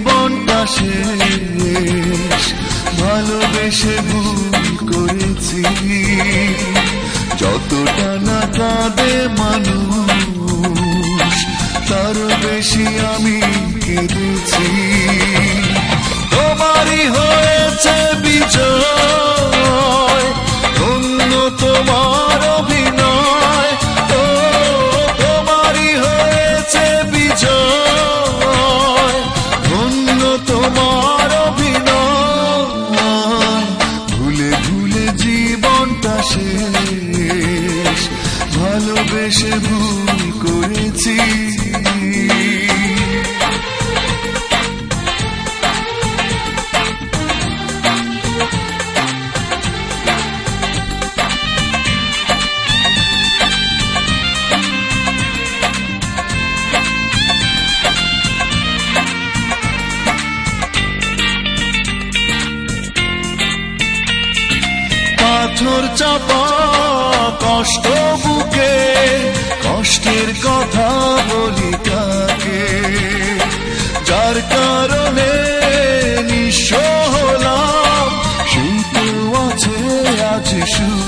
জীবনটা শেষ ভালোবেসে ভুল করেছি। যতটা না কাঁদে মানুষ তার বেশি আমি কেঁদেছি। তোমারই হয়ে ভালোবেসে ভুল করেছি। পাথর চাপা কষ্ট বুকে, কষ্টের কথা বলি কাকে? যার কারণে নিঃস্ব হলাম, সেই তো আছে আজ সুখে।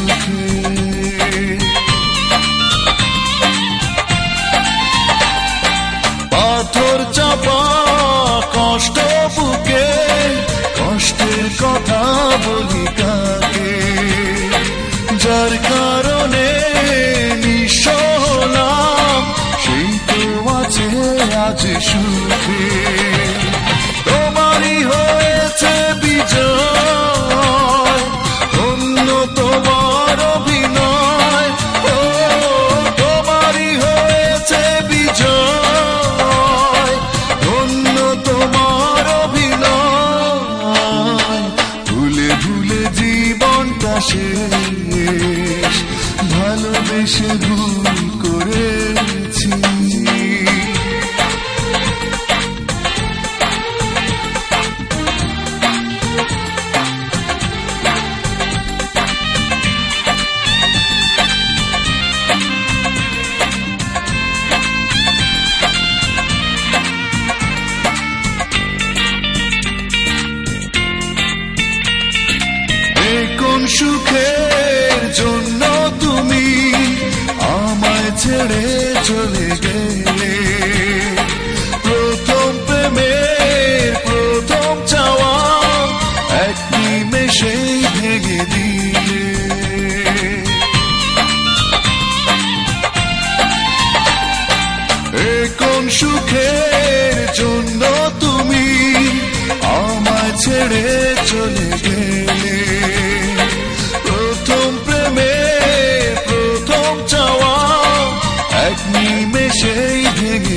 হয়েছে অন্য তোমার ও হয়েছে অন্য তোমার ভুলে ভুলে জীবনটা ভালোবেসে ভুল করেছি। সুখের জন্য তুমি আমায় ছেড়ে চলে গেলে।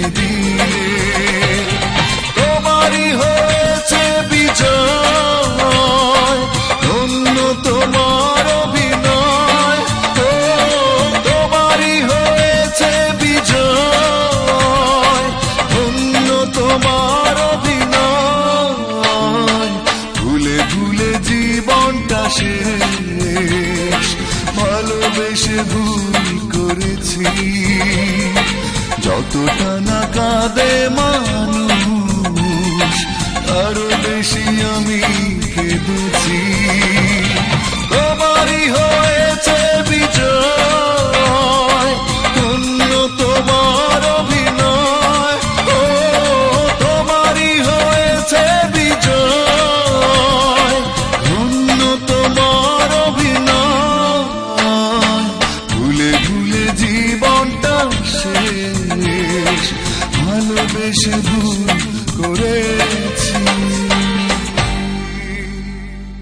দিলে তোমারই হয়েছে বিজয় অন্য তোমার অভিনয়। ও, তোমারই হয়েছে বিজয় অন্য তোমার অভিনয়। ভুলে ভুলে জীবনটা শেষ, ভালোবেসে ভুল করেছি। যতটা না কাঁদে মানুষ জীবনটা শেষ ভালোবেসে ভুল